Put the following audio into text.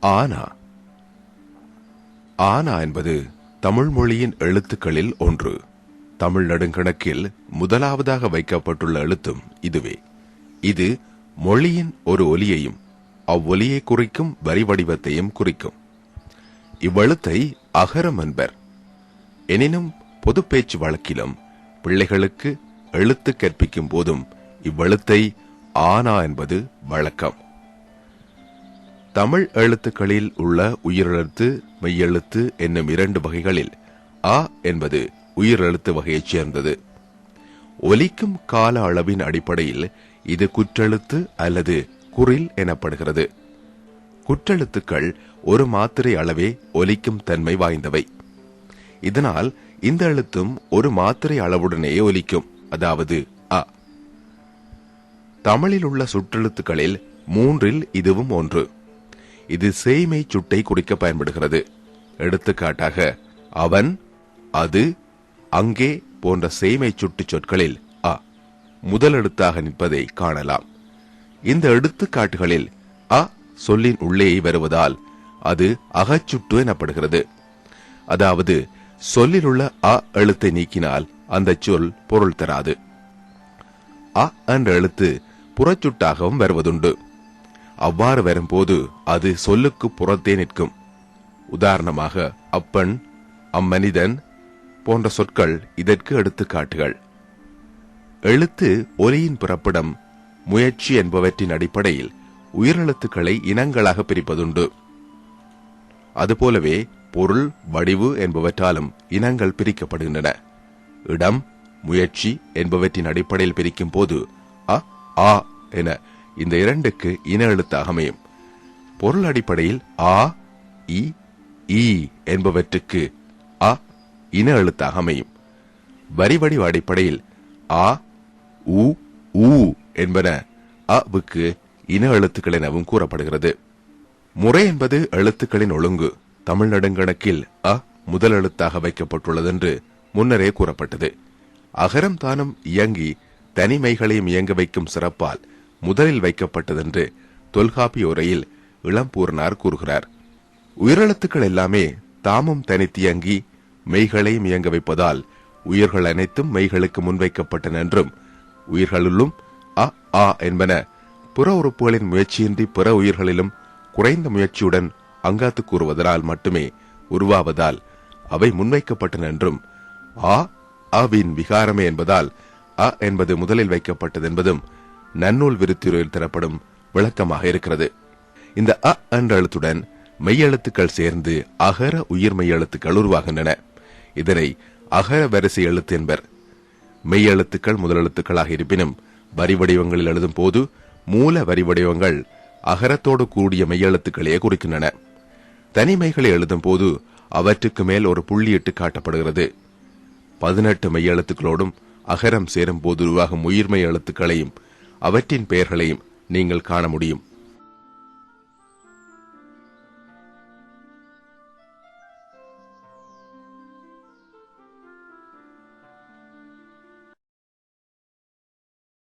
ஆனா. ஆனா என்பது தமிழ் மொழியின் எழுத்துக்களில் ஒன்று. தமிழ் நெடுங்கணக்கில் முதலாவதாக வைக்கப்பட்டுள்ள எழுத்தும் இதுவே. இது மொழியின் ஒரு ஒலியையும் அவ்வொலியை குறிக்கும் வரி வடிவத்தையும் குறிக்கும். இவ்வெழுத்தை அகரம் என்பர் எனினும் பொது பேச்சு வழக்கிலும் பிள்ளைகளுக்கு எழுத்து கற்பிக்கும் போதும் இவ்வெழுத்தை ஆனா என்பது வழக்கம். தமிழ் எழுத்துக்களில் உள்ள உயிரெழுத்து மெய்யெழுத்து என்னும் இரண்டு வகைகளில் அ என்பது உயிரெழுத்து வகையைச் சேர்ந்தது. ஒலிக்கும் கால அளவின் அடிப்படையில் இது குற்றெழுத்து அல்லது குரில் எனப்படுகிறது. குற்றெழுத்துக்கள் ஒரு மாத்திரை அளவே ஒலிக்கும் தன்மை வாய்ந்தவை. இதனால் இந்த எழுத்தும் ஒரு மாத்திரை அளவுடனே ஒலிக்கும் அதாவது அ. தமிழில் உள்ள சுற்றெழுத்துக்களில் மூன்றில் இதுவும் ஒன்று. இது சேய்மை சுட்டை குறிக்க பயன்படுகிறது. எடுத்துக்காட்டாக அவன் அது அங்கே போன்ற சேய்மை சுட்டு சொற்களில் அ முதல் எழுத்தாக நிற்பதை காணலாம். இந்த எடுத்துக்காட்டுகளில் அ சொல்லின் உள்ளே வருவதால் அது அகச்சுட்டு எனப்படுகிறது. அதாவது சொல்லில் உள்ள அ எழுத்தை நீக்கினால் அந்த சொல் பொருள் தராது. அ என்ற எழுத்து புறச்சுட்டாகவும் வருவதுண்டு. அவ்வாறு வரும்போது அது சொல்லுக்கு புறத்தே நிற்கும். உதாரணமாக அப்பன் அம்மனிதன் போன்ற சொற்கள் இதற்கு எடுத்துக்காட்டுகள். எழுத்து ஒலியின் பிறப்பிடம் முயற்சி என்பவற்றின் அடிப்படையில் உயிரெழுத்துக்களை இனங்களாக பிரிப்பதுண்டு. அதுபோலவே பொருள் வடிவு என்பவற்றாலும் இனங்கள் பிரிக்கப்படுகின்றன. இடம் முயற்சி என்பவற்றின் அடிப்படையில் பிரிக்கும் போது அ ஆ என இந்த இரண்டுக்கு இன எழுத்தாக அமையும். பொருள் அடிப்படையில் ஆ இ ஈ என்பவற்றுக்கு அ இன எழுத்தாக அமையும். வரி வடிவ அடிப்படையில் ஆ உ ஊ என்பன அவுக்கு இன எழுத்துக்கள் எனவும் கூறப்படுகிறது. முறை என்பது எழுத்துக்களின் ஒழுங்கு. தமிழ் நெடுங்கணக்கில் அ முதல் எழுத்தாக வைக்கப்பட்டுள்ளதென்று முன்னரே கூறப்பட்டது. அகரம் தானும் இயங்கி தனிமைகளையும் இயங்க வைக்கும் சிறப்பால் முதலில் வைக்கப்பட்டதென்று தொல்காப்பிய உரையில் இளம்பூர்னார் கூறுகிறார். உயிரெழுத்துக்கள் எல்லாமே தாமும் தனித்தியங்கி மெய்களையும் இயங்க வைப்பதால் உயிர்கள் அனைத்தும் மெய்களுக்கு முன்வைக்கப்பட்டன என்றும் உயிர்களுள்ளும் அ ஆ என்பன புற உறுப்புகளின் முயற்சியின்றி பிற உயிர்களிலும் குறைந்த முயற்சியுடன் அங்காத்து கூறுவதனால் மட்டுமே உருவாவதால் அவை முன்வைக்கப்பட்டன என்றும் ஆ அவின் விகாரமே என்பதால் அ என்பது முதலில் வைக்கப்பட்டது என்பதும் நன்னூல் விருத்தியுரையில் தரப்படும் விளக்கமாக இருக்கிறது. இந்த அ என்ற எழுத்துடன் மெய்யெழுத்துக்கள் சேர்ந்து அகர உயிர் மெய்யெழுத்துக்கள் உருவாகின்றன. இதனை அகர வரிசை எழுத்து என்பர். மெய்யெழுத்துக்கள் முதலெழுத்துக்களாக இருப்பினும் வரி வடிவங்களில் எழுதும் போது மூல வரி வடிவங்கள் அகரத்தோடு கூடிய மெய்யெழுத்துக்களே குறிக்கின்றன. தனிமைகளை எழுதும் போது அவற்றுக்கு மேல் ஒரு புள்ளியிட்டு காட்டப்படுகிறது. பதினெட்டு மெய்யெழுத்துக்களோடும் அகரம் சேரும் போது உருவாகும் உயிர்மை எழுத்துக்களையும் அவற்றின் பெயர்களையும் நீங்கள் காண முடியும்.